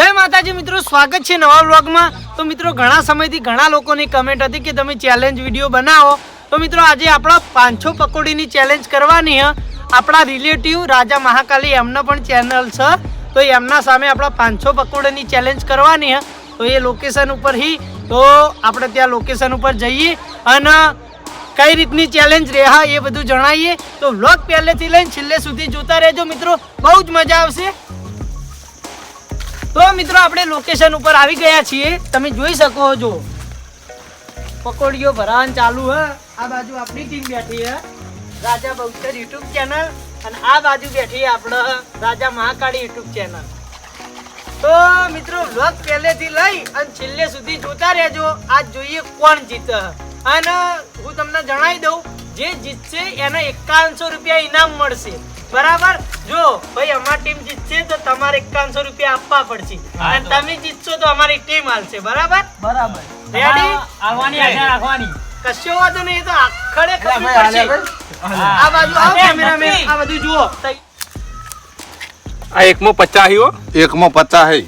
જય માતાજી મિત્રો, સ્વાગત છે નવા વ્લોગમાં. તો મિત્રો, ઘણા સમયથી ઘણા લોકોની કમેન્ટ હતી કે તમે ચેલેન્જ વીડિયો બનાવો. તો મિત્રો, આજે આપણા પાંચસો પકોડીની ચેલેન્જ કરવાની હ. આપણા રિલેટિવ રાજા મહાકાલી એમનો પણ ચેનલ છે. તો એમના સામે આપણા પાંચસો પકોડીની ચેલેન્જ કરવાની હ. તો એ લોકેશન ઉપર હી. તો આપણે ત્યાં લોકેશન ઉપર જઈએ અને કઈ રીતની ચેલેન્જ રહે એ બધું જણાવીએ તો વ્લોગ પહેલેથી લઈને છેલ્લે સુધી જોતા રહેજો મિત્રો. બહુ જ મજા આવશે. તો મિત્રો આપણે લોકેશન ઉપર આવી ગયા છીએ. તમે જોઈ શકો છો. પકોડીઓ ભરાવાનું ચાલુ હે. આ બાજુ આપણી ટીમ બેઠી હે. રાજા બહુચર યુટ્યુબ ચેનલ અને આ બાજુ બેઠી આપણે રાજા મહાકાળી યુટ્યુબ ચેનલ તો મિત્રો વ્લોગ પહેલેથી લઈ અને છેલ્લે સુધી જોતા રહેજો. આજ જોઈએ કોણ જીતે અને હું તમને જણાવી દઉં, જે જીતશે એને એકાવનસો રૂપિયા ઇનામ મળશે. બરાબર? જો ભાઈ ટીમ જીતશે તો તમારે એકાવનસો રૂપિયા આપવા પડશે. અને તમે જીતશો તો અમારી ટીમ હાલશે બરાબર? બરાબર. રેડી આવવાની આશા રાખવાની. કશો વાંધો નહીં તો આખડે ખબર પડશે. આ બાજુ આવો કેમેરામેન આ બધું જુઓ. આ એકમો પચાસ હો. એકમો પચાસ હે.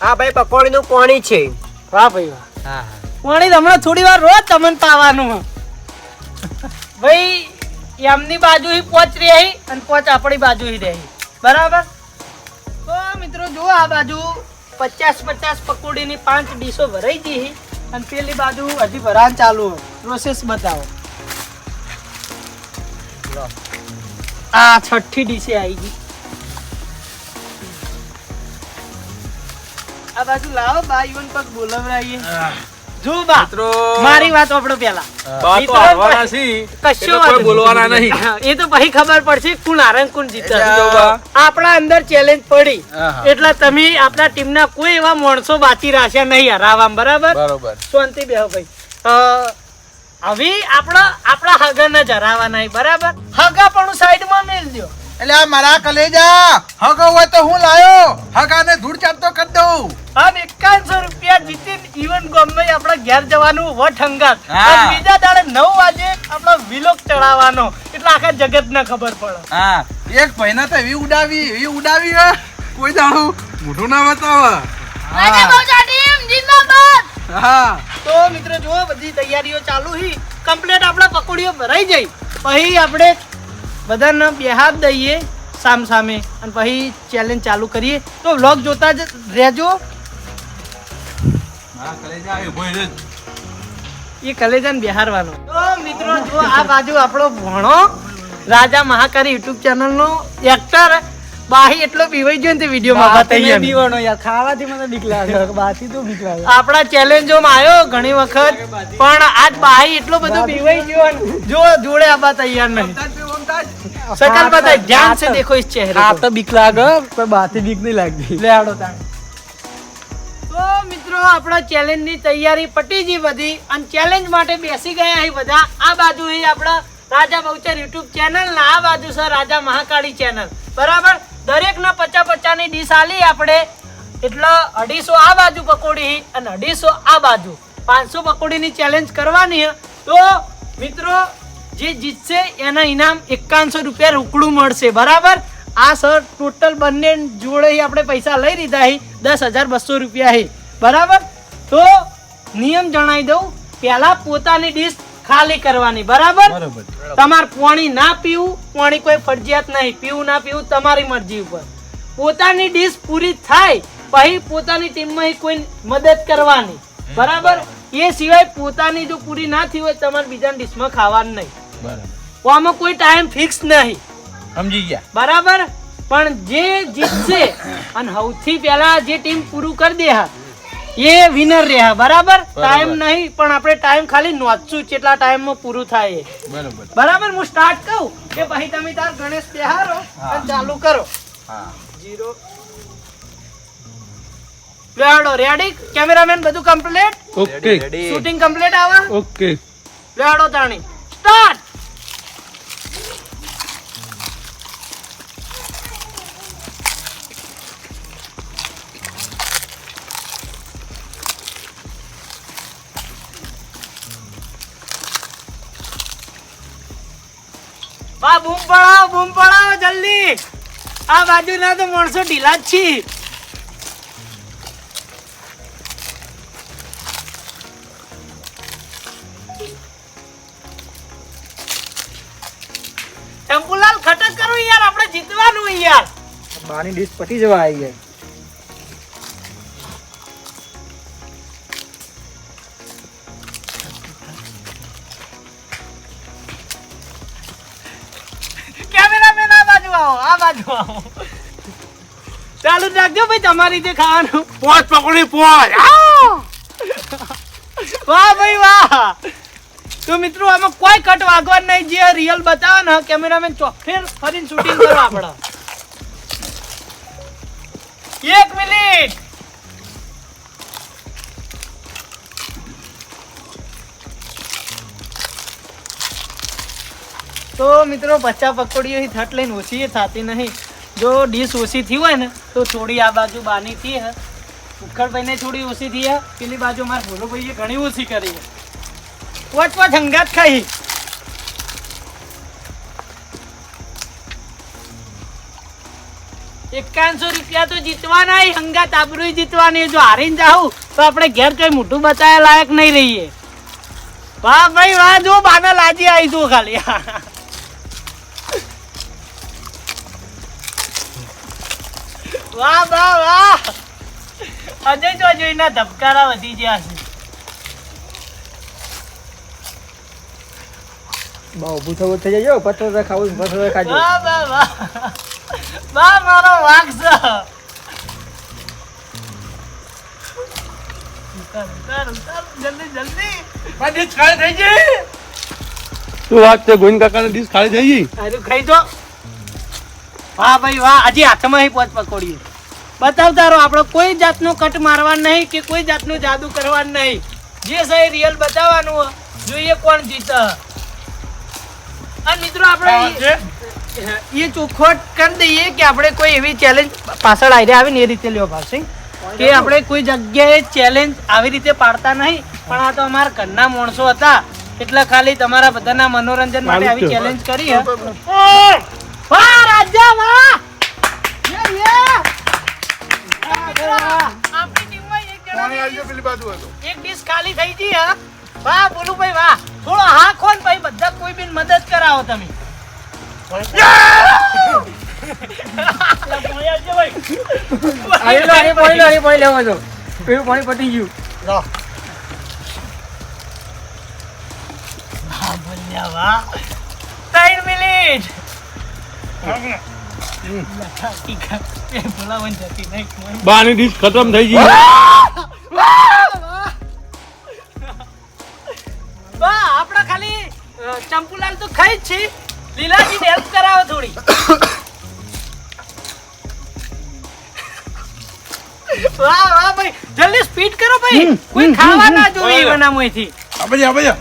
હા ભાઈ પકોડી નું કોણી છે. વાહ ભાઈ વાહ. પાણી હમણાં થોડી વાર રોજ તમને પાવાનું. ભાઈ એમની બાજુ પોચ રહી અને પોચ આપણી બાજુ રહી. બરાબર? તો મિત્રો, જુઓ આ બાજુ પચાસ પચાસ પકોડીની પાંચ ડીશો ભરાઈ ગઈ અને પેલી બાજુ હજી ભરાન ચાલુ પ્રોસેસ બતાવો. આ છઠ્ઠી ડીશે આવી ગઈ. આ બાજુ લાવો, બા ઈવન પગ બોલાવરાઈએ. જો મારી વાત આપણો પેલા. બા તો મિત્રો હારવાના છી. કશો એટલે વાંધો કોઈ બોલવાના નહીં. એ તો પછી ખબર પડશે કોણ હારે કોણ જીતે. એટલે જો બા. આપણા અંદર ચેલેન્જ પડી. એટલે તમે આપણા ટીમના કોઈ એવા માણસો બાકી રાખ્યા નહીં હરાવવામાં બરાબર? બરોબર. શાંતિ બેહો ભાઈ. હવે આપણા આપણા હગાને જ હરાવવાના બરાબર? હગા પણ સાઈડમાં મેલ દો એટલે આ મારા કલેજા હગો હોય તો હું લાયો. હગાને ધૂળ ચાટતો કરી દઉં. અને એકાવનસો રૂપિયા જીતીને ઈવન ગમે આપણા ઘેર જવાનું વટ હંગાત. બીજા દાડે નવ વાગે આપણો વિલોક ચડાવવાનો. એટલે આખા જગતને ખબર પડે. હા એક ભાઈને તો એવી ઉડાવી એવી ઉડાવી હે. કોઈ દાડું મોઢું ના બતાવે. હા. તો મિત્રો જુઓ બધી તૈયારીઓ ચાલુ હી. કમ્પ્લીટ આપણે પકોડીઓ ભરાઈ જઈ પછી આપણે બધાને બેહાર દઈએ સામ સામે અને પછી ચેલેન્જ ચાલુ કરીએ. તો વ્લોગ જોતા જ રહેજો. એ કલેજાને બેહારવાનો. તો મિત્રો જો આ બાજુ આપણો ભણો રાજા મહાકારી યુટ્યુબ ચેનલનો એક્ટર બાહી એટલો બીવાઈ ગયો ને તે વિડીયોમાં બતાવીએ અમે. દીવાનો યાર ખાવાથી મને બીક લાગે બાથી તો બીક લાગે. આપણા ચેલેન્જોમાં આવ્યો ઘણી વખત પણ આજ બાહી એટલો બધો બીવાઈ ગયો જો જોડે આબા તૈયાર નહીં. શકલ બતાય ધ્યાન से देखो इस चेहरे હા को તો બીક લાગે પણ બાથી બીક નહીં લાગતી લે આડો તાણ તો મિત્રો આપણા ચેલેન્જ ની તૈયારી પટી ગઈ બધી અને ચેલેન્જ માટે બેસી ગયા છે બધા આ બાજુ છે આપણા રાજા બહુચર યુટ્યુબ ચેનલ ને આ બાજુ છે રાજા મહાકાળી ચેનલ બરાબર દરેક ના પચા પચા ની ડીશ આલી આપણે એટલે અઢીસો આ બાજુ પકોડી અને અઢીસો આ બાજુ પાંચસો પકોડીની ચેલેન્જ કરવાની છે તો મિત્રો જે જીતશે એના ઇનામ એકાવનસો રૂપિયા રોકડું મળશે. બરાબર? આ સર ટોટલ બંને જોડે આપણે પૈસા લઈ લીધા છે દસ હજાર બસો રૂપિયા છે બરાબર? તો નિયમ જણાવી દઉં પહેલા પોતાની ડીશ ખાલી કરવાની. બરાબર? બરોબર. તમારે પાણી ના પીવું પાણી કોઈ ફરજિયાત નહીં. પીવું ના પીવું તમારી મરજી ઉપર. પોતાની ડીશ પૂરી થાય પછી પોતાની ટીમમાં કોઈ મદદ કરવાની. બરાબર? એ સિવાય પોતાની જો પૂરી ના થઈ હોય તમારે બીજા ડીશમાં ખાવાનું નહીં. બરાબર. આમાં કોઈ ટાઈમ ફિક્સ નહીં. સમજી ગયા. બરાબર? પણ જે જીતશે અને સૌથી પહેલા જે ટીમ પૂરું કરી દે હા એ વિનર રહ્યા બરાબર? ટાઈમ નહીં પણ આપણે ટાઈમ ખાલી નોંધશું કેટલા ટાઈમમાં પૂરું થાય બરાબર. બરાબર? હું સ્ટાર્ટ કહું કે પછી તમે તાર ગણેશ બેહારો અને ચાલુ કરો. હા. જીરો લેડો રેડી કેમેરામેન બધું કમ્પ્લીટ ઓકે શૂટિંગ કમ્પ્લીટ આવે? ઓકે લેડો તાણી. સ્ટાર્ટ આ બૂમ પડાવો બૂમ પડાવો જલ્દી. આ બાજુના તો માણસો ઢીલા જ છી ચંપુલાલ ખટક કરો યાર, આપણે જીતવાનું યાર. બાની ડીશ પટી જવા આવી ગઈ આવો આ બાજુ આવો ચાલુ રાખજો ભાઈ તમારી જે ખાવાનું. પોચ પકડી પોચ. વાહ ભાઈ વાહ. તો મિત્રો આમાં કોઈ કટ વાગવા નહીં. જે રિયલ બતાવે ને કેમેરામેન ચોફેર ફરીને શૂટિંગ કરવા આપણે એક મિનિટ. તો મિત્રો બચ્ચા પકોડીઓ થટ લઈને ઓછી એ થતી નહીં. જો ડીશ ઓછી થઈ હોય ને તો થોડી આ બાજુ બાની થી હે. ઉખડભાઈને થોડી ઓછી થઈ હે. પેલી બાજુ મારા ભોલુભાઈએ ઘણી ઓછી કરી હે. વચ વચ હંગાત ખાઈ. એકાવનસો રૂપિયા તો જીતવાના ય, હંગાત આબરૂ જીતવાની. જો હારીને જાઉં તો આપણે ઘેર કઈ મોઢું બતાવ્યા લાયક નહીં રહીએ. વાહ ભાઈ વાહ જો બાના લાજી આવી તું ખાલી. વાહ વાહ વાહ. અજય જો જોઈના ધબકારા વધી ગયા છે. બહુ ઊભું થવું થઈ જાય પથ્થર ખાવું પથ્થર ખાજો વાહ વાહ વાહ. વાહ મારો વાઘ છે. જલ્દી જલ્દી. મારી ખાલી થઈ ગઈ. શું વાત છે? ગોવિંદ કાકાની ડીશ ખાલી થઈ ગઈ? આરું ખાઈ જો વાહ ભાઈ વાહ હજી હાથમાં હી પોચ પકોડી બતાવતા રહો આપણે કોઈ જાતનો કટ મારવાનું નહીં કે કોઈ જાતનું જાદુ કરવાનું નહીં. જે છે રિયલ બતાવવાનું જોઈએ કોણ જીતે. અને મિત્રો આપણે એ ચોખવટ કરી દઈએ કે આપણે કોઈ એવી ચેલેન્જ પાછળ આવે ને એ રીતે લેવો પડશે કે આપણે કોઈ જગ્યાએ ચેલેન્જ આવી રીતે પાડતા નહીં. પણ આ તો અમારા ઘરના માણસો હતા. એટલે ખાલી તમારા બધાના મનોરંજન માટે આવી ચેલેન્જ કરી રાજા વાહ યે, યે. આપણી ટીમમાં એક ડીશ ખાલી થઈ ગઈ હા? વાહ બોલું ભાઈ વાહ. થોડો હા ખોન ભાઈ બધા કોઈ બી મદદ કરાવો તમે. પાણી પટી ગયું. વાહ. ત્રણ મિનિટ એ બોલાવવાની જતી નહીં કોઈ. બાની ડીશ ખતમ થઈ ગઈ. વાહ આપણા ખાલી ચંપુલાલ તો ખાઈ જ છે. લીલાજી હેલ્પ કરાવો થોડી. વાહ વાહ ભાઈ જલ્દી સ્પીડ કરો ભાઈ. કોઈ ખાવા ના જોઈએ બનામોયથી આપણે આપણે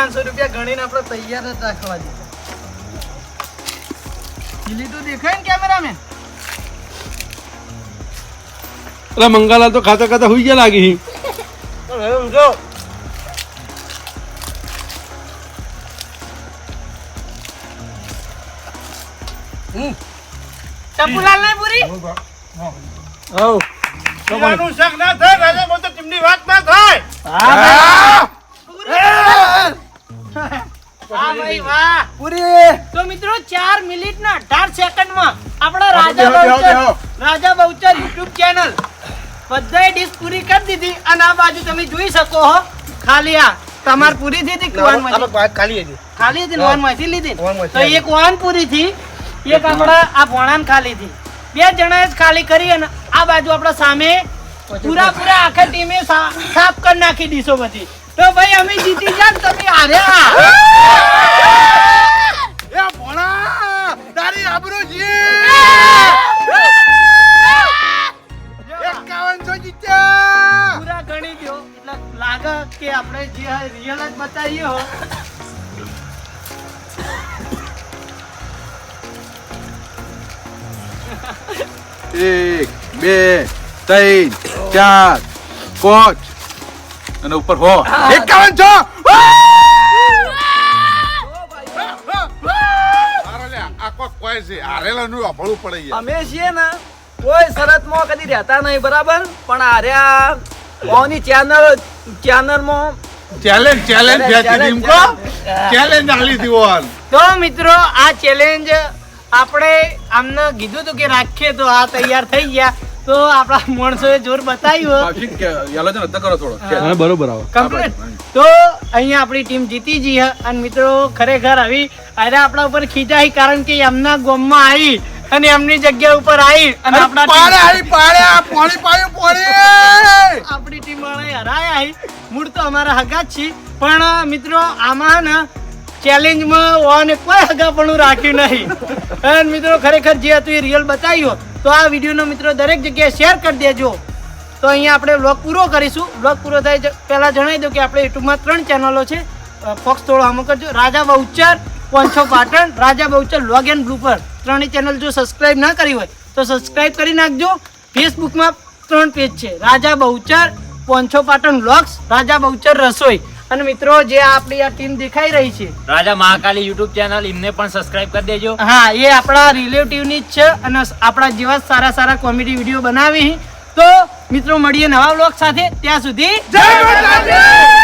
એકાવનસો રૂપિયા ગણીને આપણે તૈયાર જ રાખવા લીલી તો દેખાય ને કેમેરામેન? અલા મંગાલા તો ખાતા ખાતા હુઈ ગયા લાગી ચંપુલાલ નહીં પૂરી? હવ પીવાનું શાક ના થાય રાજા મોતો ટીમની વાત ના થાય. વાહ ભાઈ વાહ. પૂરી. તો મિત્રો ચાર મિનિટ ને અઢાર સેકન્ડમાં આપણા રાજા બેહો, બેહો, બહુચર રાજા બહુચર યુટ્યુબ ચેનલ. બધાય ડીશ પૂરી કરી દીધી અને આ બાજુ તમે જોઈ શકો હો. ખાલી આ તમાર પૂરી થઈ હતી કુવાન ખાલી હતી. ખાલી હતી લોનમાંથી લીધી? લોન ને? માંથી તો એક વાન પૂરી થી એક આપણા આ ભોણાન ખાલી બે જણાએ જ ખાલી કરી અને આ બાજુ આપણા સામે પૂરા પૂરા આખા ટીમે સાફ કરી નાખી ડીશો બધી તો ભાઈ અમે જીતી ગયા તમે હાર્યા એ ભોણા તારી આબરૂ છે એકાવનસો જીત્યા. પૂરા ગણી દો એટલે લાગે કે આપણે જે રિયલ જ બતાવીએ હો. એક બે ત્રણ ચાર કોચ અને ઉપર હો. એકાવન છો? અમે છીએ ને કોઈ શરતમાં કદી રહેતા નહીં બરાબર? પણ આર્યા મોની ચેનલ ચેનલમાં ચેલેન્જ ચેલેન્જ Challenge, ટીમ કો ચેલેન્જ આલી દીવાન તો મિત્રો આ ચેલેન્જ આપણે આમને કીધું હતું કે રાખીએ તો આ તૈયાર થઈ ગયા. તો આપણા માણસોએ જોર બતાવ્યું. થોડો. બરોબર આવો. કમ્પ્લીટ તો અહીંયા આપણી ટીમ જીતી ગઈ છે અને મિત્રો ખરેખર આવી. અરે આપણા ઉપર ખીચાઈ કારણ કે એમના ગોમમાં આવી અને એમની જગ્યા ઉપર આવી અને આપણા પાડે આવી પાડે આ પાણી પાયું પાણી આપણી ટીમ વાળા હરાય આવી. મૂળ તો અમારા હગા જ છે પણ મિત્રો આમાં ને ચેલેન્જમાં ઓને કોઈ હગાપણું રાખ્યું નહીં. અને મિત્રો ખરેખર જે હતું એ રિયલ બતાવ્યું. તો આ વિડીયોનો મિત્રો દરેક જગ્યાએ શેર કરી દેજો. તો અહીંયા આપણે બ્લોગ પૂરો કરીશું. બ્લોગ પૂરો થાય પહેલાં જણાવી દઉં કે આપણે યુટ્યુબમાં ત્રણ ચેનલો છે. ફોક્સ થોડો આમાં કરજો. Raja Bahuchar પોંછો Patan, Raja Bahuchar, vlog and blooper ત્રણેય ચેનલ જો સબસ્ક્રાઈબ ના કરી હોય, તો સબસ્ક્રાઈબ કરી નાખજો. ફેસબુકમાં ત્રણ પેજ છે. રાજા બહુચર પોંછો પાટણ વ્લોગ્સ રાજા બહુચર રસોઈ. અને મિત્રો જે આપણી આ ટીમ દેખાઈ રહી છે. રાજા મહાકાલી યુટ્યુબ ચેનલ એમને પણ સબસ્ક્રાઇબ કરી દેજો. હા એ આપણા રિલેટિવની જ છે અને આપણા જેવા સારા સારા કોમેડી વીડિયો બનાવી. તો મિત્રો મળીએ નવા બ્લોગ સાથે. ત્યાં સુધી જય માતાજી!